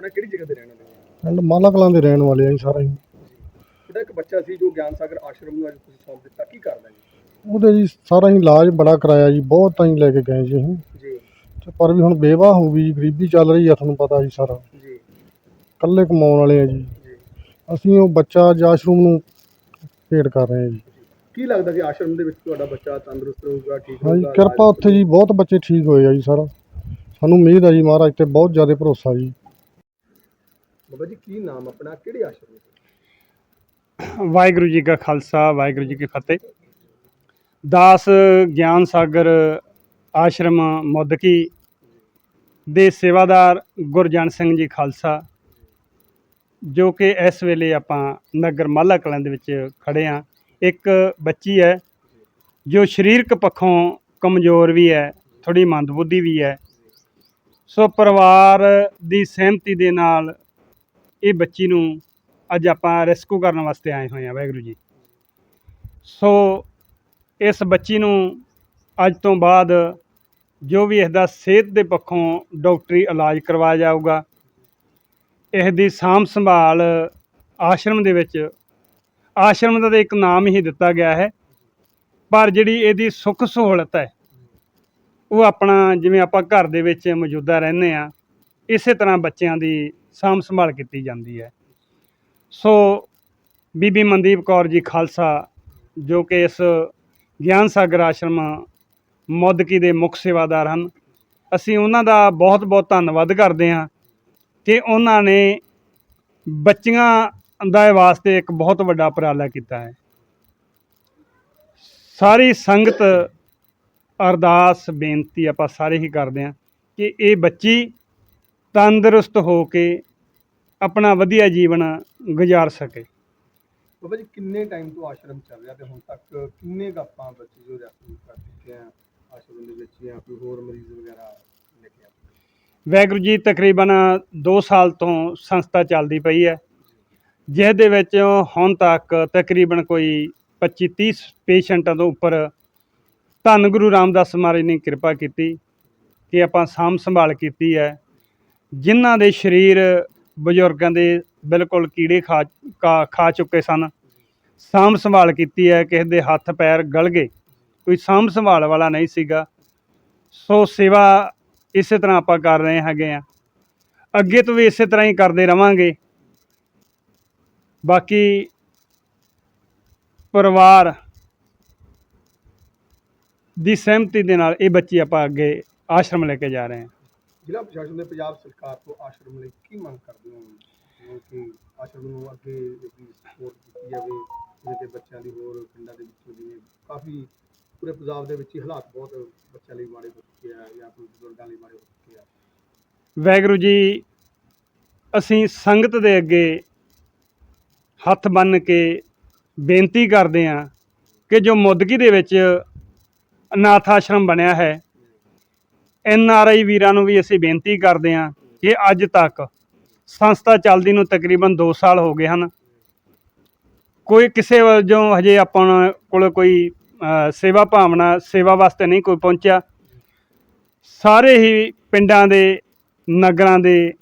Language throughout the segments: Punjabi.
ਆਪਣਾ ਕਿਹੜੀ ਜਗ੍ਹਾ ਤੇ ਰਹਿਣ ਵਾਲੇ ਹੋ? ਪਿੰਡ ਮਾਲਾ ਕਲਾਂ ਦੇ ਰਹਿਣ ਵਾਲੇ ਆ ਜੀ ਸਾਰਾ। ਤੁਹਾਡਾ ਇੱਕ ਬੱਚਾ ਸੀ ਜੋ ਗਿਆਨ ਸਾਗਰ ਆਸ਼ਰਮ ਨੂੰ ਅੱਜ ਤੁਸੀਂ ਸੌਂਪ ਦਿੱਤਾ ਕੀ ਕਰਦਾ ਜੀ? ਉਹਦੇ ਜੀ ਸਾਰਾ ਹੀ ਇਲਾਜ ਬੜਾ ਕਰਾਇਆ ਜੀ ਬਹੁਤ ਤਾਂ ਹੀ ਲੈ ਕੇ ਗਏ ਜੀ ਅਸੀਂ। ਜੀ। ਤੇ ਪਰ ਵੀ ਹੁਣ ਬੇਵਾ ਹੋ ਗਈ ਜੀ ਗਰੀਬੀ ਚੱਲ ਰਹੀ ਆ ਤੁਹਾਨੂੰ ਪਤਾ ਜੀ ਸਾਰਾ। ਜੀ। ਇਕੱਲੇ ਕਮਾਉਣ ਵਾਲੇ ਆ ਜੀ। ਜੀ। ਅਸੀਂ ਉਹ ਬੱਚਾ ਅੱਜ ਆਸ਼ਰਮ ਨੂੰ ਭੇਟ ਕਰ ਰਹੇ ਆ ਜੀ। ਕੀ ਲੱਗਦਾ ਕਿ ਆਸ਼ਰਮ ਦੇ ਵਿੱਚ ਤੁਹਾਡਾ ਬੱਚਾ ਤੰਦਰੁਸਤ ਰਹੂਗਾ ਠੀਕ ਹਾਂਜੀ ਕਿਰਪਾ ਉੱਥੇ ਜੀ ਬਹੁਤ ਬੱਚੇ ਠੀਕ ਹੋਏ ਆ ਜੀ ਸਾਰਾ। ਸਾਨੂੰ ਉਮੀਦ ਆ ਜੀ ਮਹਾਰਾਜ ਤੇ ਬਹੁਤ ਜ਼ਿਆਦਾ ਭਰੋਸਾ ਜੀ। ਬਾਬਾ ਜੀ, ਕੀ ਨਾਮ ਆਪਣਾ? ਕਿਹੜੇ ਆਸ਼ਰਮ ਵਿੱਚ? ਵਾਹਿਗੁਰੂ ਜੀ ਕਾ ਖਾਲਸਾ, ਵਾਹਿਗੁਰੂ ਜੀ ਕੀ ਫਤਿਹ। ਦਾਸ ਗਿਆਨ ਸਾਗਰ ਆਸ਼ਰਮ ਮੁੱਦਕੀ ਦੇ ਸੇਵਾਦਾਰ ਗੁਰਜਨ ਸਿੰਘ ਜੀ ਖਾਲਸਾ, ਜੋ ਕਿ ਇਸ ਵੇਲੇ ਆਪਾਂ ਨਗਰ ਮਾਲਾ ਕਲਾਂ ਦੇ ਵਿੱਚ ਖੜੇ ਆ ਇੱਕ ਬੱਚੀ ਹੈ, ਜੋ ਸਰੀਰਕ ਪੱਖੋਂ ਕਮਜ਼ੋਰ ਵੀ ਹੈ ਥੋੜੀ ਮੰਦਬੁੱਧੀ ਵੀ ਹੈ। ਸੋ ਪਰਿਵਾਰ ਦੀ ਸਹਿਮਤੀ ਦੇ ਨਾਲ ਇਹ ਬੱਚੀ ਨੂੰ ਅੱਜ ਆਪਾਂ ਰੈਸਕਿਊ ਕਰਨ ਵਾਸਤੇ ਆਏ ਹੋਏ ਹਾਂ, ਵਾਹਿਗੁਰੂ ਜੀ। ਸੋ ਇਸ ਬੱਚੀ ਨੂੰ ਅੱਜ ਤੋਂ ਬਾਅਦ ਜੋ ਵੀ ਇਸ ਦਾ ਸਿਹਤ ਦੇ ਪੱਖੋਂ ਡਾਕਟਰੀ ਇਲਾਜ ਕਰਵਾਇਆ ਜਾਊਗਾ ਇਸ ਦੀ ਸਾਂਭ ਸੰਭਾਲ ਆਸ਼ਰਮ ਦੇ ਵਿੱਚ, ਆਸ਼ਰਮ ਦਾ ਤਾਂ ਇੱਕ ਨਾਮ ਹੀ ਦਿੱਤਾ ਗਿਆ ਹੈ, ਪਰ ਜਿਹੜੀ ਇਹਦੀ ਸੁੱਖ ਸਹੂਲਤ ਹੈ, ਉਹ ਆਪਣਾ ਜਿਵੇਂ ਆਪਾਂ ਘਰ ਦੇ ਵਿੱਚ ਮੌਜੂਦਾ ਰਹਿੰਦੇ ਆ ਇਸੇ ਤਰ੍ਹਾਂ ਬੱਚਿਆਂ ਦੀ ਸਾਂਭ ਸੰਭਾਲ ਕੀਤੀ ਜਾਂਦੀ ਹੈ। ਸੋ ਬੀਬੀ ਮਨਦੀਪ ਕੌਰ ਜੀ ਖਾਲਸਾ, ਜੋ ਕਿ ਇਸ ਗਿਆਨ ਸਾਗਰ ਆਸ਼ਰਮ ਮੌਦਕੀ ਦੇ ਮੁੱਖ ਸੇਵਾਦਾਰ ਹਨ, ਅਸੀਂ ਉਹਨਾਂ ਦਾ ਬਹੁਤ ਬਹੁਤ ਧੰਨਵਾਦ ਕਰਦੇ ਹਾਂ ਕਿ ਉਹਨਾਂ ਨੇ ਬੱਚੀਆਂ ਦਾ ਵਾਸਤੇ ਇੱਕ ਬਹੁਤ ਵੱਡਾ ਉਪਰਾਲਾ ਕੀਤਾ ਹੈ। ਸਾਰੀ ਸੰਗਤ ਅਰਦਾਸ, ਬੇਨਤੀ ਆਪਾਂ ਸਾਰੇ ਹੀ ਕਰਦੇ ਹਾਂ ਕਿ ਇਹ ਬੱਚੀ ਤੰਦਰੁਸਤ ਹੋ ਕੇ ਆਪਣਾ ਵਧੀਆ ਜੀਵਨ ਗੁਜ਼ਾਰ ਸਕੇ। ਬਾਬਾ ਜੀ ਕਿੰਨੇ ਟਾਈਮ ਤੋਂ ਆਸ਼ਰਮ ਚੱਲ ਰਿਹਾ ਤੇ ਹੁਣ ਤੱਕ ਕਿੰਨੇ ਆਪਾਂ ਬੱਚੇ ਜੋ ਰੈਫਰ ਕਰ ਚੁੱਕੇ ਆ ਆਸ਼ਰਮ ਦੇ ਵਿੱਚ ਜਾਂ ਕੋਈ ਹੋਰ ਮਰੀਜ਼ ਵਗੈਰਾ ਲੈ ਕੇ ਆ ਵੈਗੁਰੂ ਜੀ ਤਕਰੀਬਨ 2 ਸਾਲ ਤੋਂ ਸੰਸਥਾ ਚੱਲਦੀ ਪਈ ਹੈ। ਜਿਸ ਦੇ ਵਿੱਚ ਹੁਣ ਤੱਕ ਤਕਰੀਬਨ ਕੋਈ 25 30 ਪੇਸ਼ੈਂਟਾਂ ਤੋਂ ਉੱਪਰ ਧੰਨ ਗੁਰੂ ਰਾਮਦਾਸ ਮਹਾਰਾਜ ਨੇ ਕਿਰਪਾ ਕੀਤੀ ਕਿ ਆਪਾਂ ਸਾਂਭ ਸੰਭਾਲ ਕੀਤੀ ਹੈ। ਜਿਨ੍ਹਾਂ ਦੇ ਸਰੀਰ ਬਜ਼ੁਰਗਾਂ ਦੇ ਬਿਲਕੁਲ ਕੀੜੇ ਖਾ ਕਾ- ਖਾ ਚੁੱਕੇ ਸਨ, ਸਾਂਭ ਸੰਭਾਲ ਕੀਤੀ ਹੈ, ਕਿਸੇ ਦੇ ਹੱਥ ਪੈਰ ਗਲ ਗਏ, ਕੋਈ ਸਾਂਭ ਸੰਭਾਲ ਵਾਲਾ ਨਹੀਂ ਸੀਗਾ। ਸੋ ਸੇਵਾ ਇਸੇ ਤਰ੍ਹਾਂ ਆਪਾਂ ਕਰ ਰਹੇ ਹੈਗੇ ਆ ਅੱਗੇ ਤੋਂ ਵੀ ਇਸੇ ਤਰ੍ਹਾਂ ਹੀ ਕਰਦੇ ਰਵਾਂਗੇ। ਬਾਕੀ ਪਰਿਵਾਰ ਦੀ ਸਹਿਮਤੀ ਦੇ ਨਾਲ ਇਹ ਬੱਚੇ ਆਪਾਂ ਅੱਗੇ ਆਸ਼ਰਮ ਲੈ ਕੇ ਜਾ ਰਹੇ ਹਾਂ। ਜ਼ਿਲ੍ਹਾ ਪ੍ਰਸ਼ਾਸਨ ਦੇ ਪੰਜਾਬ ਸਰਕਾਰ ਤੋਂ ਆਸ਼ਰਮ ਲਈ ਕੀ ਮੰਗ ਕਰਦੇ ਹੋ? ਜਿਵੇਂ ਕਿ ਆਸ਼ਰਮ ਨੂੰ ਅੱਗੇ ਇਹਦੀ ਸਪੋਰਟ ਕੀਤੀ ਜਾਵੇ ਜਿਵੇਂ ਕਿ ਬੱਚਿਆਂ ਦੀ ਹੋਰ ਪਿੰਡਾਂ ਦੇ ਵਿੱਚੋਂ ਜਿਵੇਂ ਕਾਫੀ ਪੂਰੇ ਪੰਜਾਬ ਦੇ ਵਿੱਚ ਹੀ ਹਾਲਾਤ ਬਹੁਤ ਬੱਚਿਆਂ ਲਈ ਮਾੜੇ ਹੋ ਚੁੱਕੇ ਆ ਜਾਂ ਕੋਈ ਬਜ਼ੁਰਗਾਂ ਲਈ ਮਾੜੇ ਹੋ ਚੁੱਕੇ ਆ। ਵੈਗੁਰੂ ਜੀ, ਅਸੀਂ ਸੰਗਤ ਦੇ ਅੱਗੇ ਹੱਥ ਬੰਨ ਕੇ ਬੇਨਤੀ ਕਰਦੇ ਹਾਂ ਕਿ ਜੋ ਮੁੱਦਕੀ ਦੇ ਵਿੱਚ ਅਨਾਥ ਆਸ਼ਰਮ ਬਣਿਆ ਹੈ ਐਨ ਆਰ ਆਈ ਵੀਰਾਂ ਨੂੰ ਵੀ ਅਸੀਂ ਬੇਨਤੀ ਕਰਦੇ ਹਾਂ ਕਿ ਅੱਜ ਤੱਕ ਸੰਸਥਾ ਚੱਲਦੀ ਨੂੰ ਤਕਰੀਬਨ 2 ਸਾਲ ਹੋ ਗਏ ਹਨ। ਕੋਈ ਕਿਸੇ ਵਜੋਂ ਹਜੇ ਆਪਾਂ ਕੋਲ ਕੋਈ ਸੇਵਾ ਭਾਵਨਾ, ਸੇਵਾ ਵਾਸਤੇ ਨਹੀਂ ਕੋਈ ਪਹੁੰਚਿਆ। ਸਾਰੇ ਹੀ ਪਿੰਡਾਂ ਦੇ, ਨਗਰਾਂ ਦੇ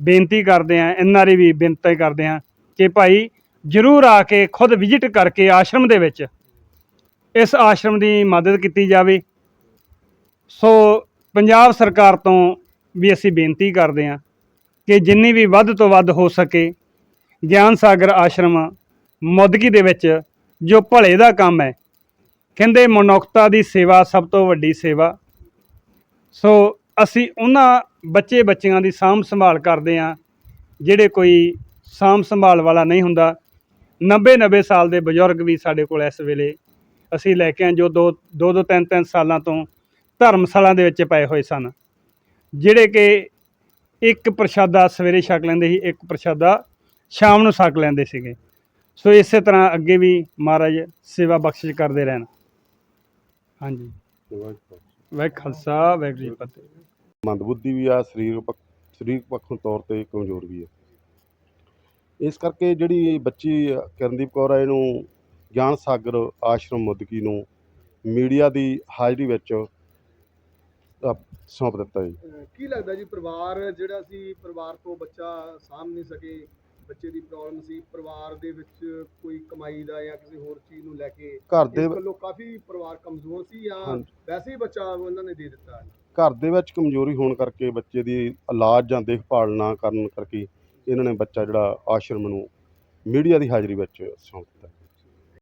ਬੇਨਤੀ ਕਰਦੇ ਆ ਐਨਆਰਈ ਵੀ ਬੇਨਤੀ ਕਰਦੇ ਆ ਕਿ ਭਾਈ ਜਰੂਰ ਆ ਕੇ ਖੁਦ ਵਿਜ਼ਿਟ ਕਰਕੇ ਆਸ਼ਰਮ ਦੇ ਵਿੱਚ ਇਸ ਆਸ਼ਰਮ ਦੀ ਮਦਦ ਕੀਤੀ ਜਾਵੇ। ਸੋ ਪੰਜਾਬ ਸਰਕਾਰ ਤੋਂ ਵੀ ਅਸੀਂ ਬੇਨਤੀ ਕਰਦੇ ਹਾਂ ਕਿ ਜਿੰਨੀ ਵੀ ਵੱਧ ਤੋਂ ਵੱਧ ਹੋ ਸਕੇ ਗਿਆਨ ਸਾਗਰ ਆਸ਼ਰਮ ਮੁੱਦਕੀ ਦੇ ਵਿੱਚ, ਜੋ ਭਲੇ ਦਾ ਕੰਮ ਹੈ, ਕਹਿੰਦੇ ਮਨੁੱਖਤਾ ਦੀ ਸੇਵਾ ਸਭ ਤੋਂ ਵੱਡੀ ਸੇਵਾ। ਸੋ ਅਸੀਂ ਉਹਨਾਂ ਬੱਚੇ ਬੱਚਿਆਂ ਦੀ ਸਾਂਭ ਸੰਭਾਲ ਕਰਦੇ ਹਾਂ, ਜਿਹੜੇ ਕੋਈ ਸਾਂਭ ਸੰਭਾਲ ਵਾਲਾ ਨਹੀਂ ਹੁੰਦਾ। 90 90 ਸਾਲ ਦੇ ਬਜ਼ੁਰਗ ਵੀ ਸਾਡੇ ਕੋਲ ਇਸ ਵੇਲੇ। ਅਸੀਂ ਲੈ ਕੇ ਆਏ ਜੋ ਦੋ ਦੋ ਦੋ ਤਿੰਨ ਤਿੰਨ ਸਾਲਾਂ ਤੋਂ ਧਰਮਸ਼ਾਲਾ ਦੇ ਵਿੱਚ ਪਏ ਹੋਏ ਸਨ, ਜਿਹੜੇ ਕਿ ਇੱਕ ਪ੍ਰਸ਼ਾਦਾ ਸਵੇਰੇ ਛਕ ਲੈਂਦੇ ਸੀ, ਇੱਕ ਪ੍ਰਸ਼ਾਦਾ ਸ਼ਾਮ ਨੂੰ ਛਕ ਲੈਂਦੇ ਸੀਗੇ। ਸੋ ਇਸੇ ਤਰ੍ਹਾਂ ਅੱਗੇ ਵੀ ਮਹਾਰਾਜ ਸੇਵਾ ਬਖਸ਼ਿਸ਼ ਕਰਦੇ ਰਹਿਣ। ਹਾਂਜੀ। ਵਾਹਿ ਖਾਲਸਾ, ਵਾਹਿਗੁਰੂ ਜੀ ਫਤਿਹ। ਮੰਦਬੁੱਧੀ ਵੀ ਆ, ਸਰੀਰ ਪੱਖ ਸਰੀਰਕ ਪੱਖੋਂ ਤੌਰ ਤੇ ਕਮਜ਼ੋਰ ਵੀ ਹੈ ਇਸ ਕਰਕੇ ਜਿਹੜੀ ਬੱਚੀ ਕਰਨਦੀਪ ਕੌਰ ਹੈ ਇਹਨੂੰ ਗਿਆਨ ਸਾਗਰ ਆਸ਼ਰਮ ਮੁੱਦਕੀ ਨੂੰ ਮੀਡੀਆ ਦੀ ਹਾਜ਼ਰੀ ਵਿੱਚ ਸੌਂਪ ਦਿੱਤਾ ਜੀ। ਕੀ ਲੱਗਦਾ ਜੀ ਪਰਿਵਾਰ ਜਿਹੜਾ ਸੀ ਪਰਿਵਾਰ ਤੋਂ ਬੱਚਾ ਸਾਂਭ ਨਹੀਂ ਸਕੇ ਬੱਚੇ ਦੀ ਪ੍ਰੋਬਲਮ ਸੀ ਪਰਿਵਾਰ ਦੇ ਵਿੱਚ ਕੋਈ ਕਮਾਈ ਦਾ ਜਾਂ ਕਿਸੇ ਹੋਰ ਚੀਜ਼ ਨੂੰ ਲੈ ਕੇ ਘਰ ਦੇ ਵੱਲੋਂ ਕਾਫੀ ਪਰਿਵਾਰ ਕਮਜ਼ੋਰ ਸੀ ਜਾਂ। ਵੈਸੇ ਹੀ ਬੱਚਾ ਉਹਨਾਂ ਨੇ ਦੇ ਦਿੱਤਾ ਘਰ ਦੇ ਵਿੱਚ ਕਮਜ਼ੋਰੀ ਹੋਣ ਕਰਕੇ ਬੱਚੇ ਦੀ ਇਲਾਜ ਜਾਂ ਦੇਖਭਾਲ ਨਾ ਕਰਨ ਕਰਕੇ ਇਹਨਾਂ ਨੇ ਬੱਚਾ ਜਿਹੜਾ ਆਸ਼ਰਮ ਨੂੰ ਮੀਡੀਆ ਦੀ ਹਾਜ਼ਰੀ ਵਿੱਚ ਸੌਂਪ ਦਿੱਤਾ।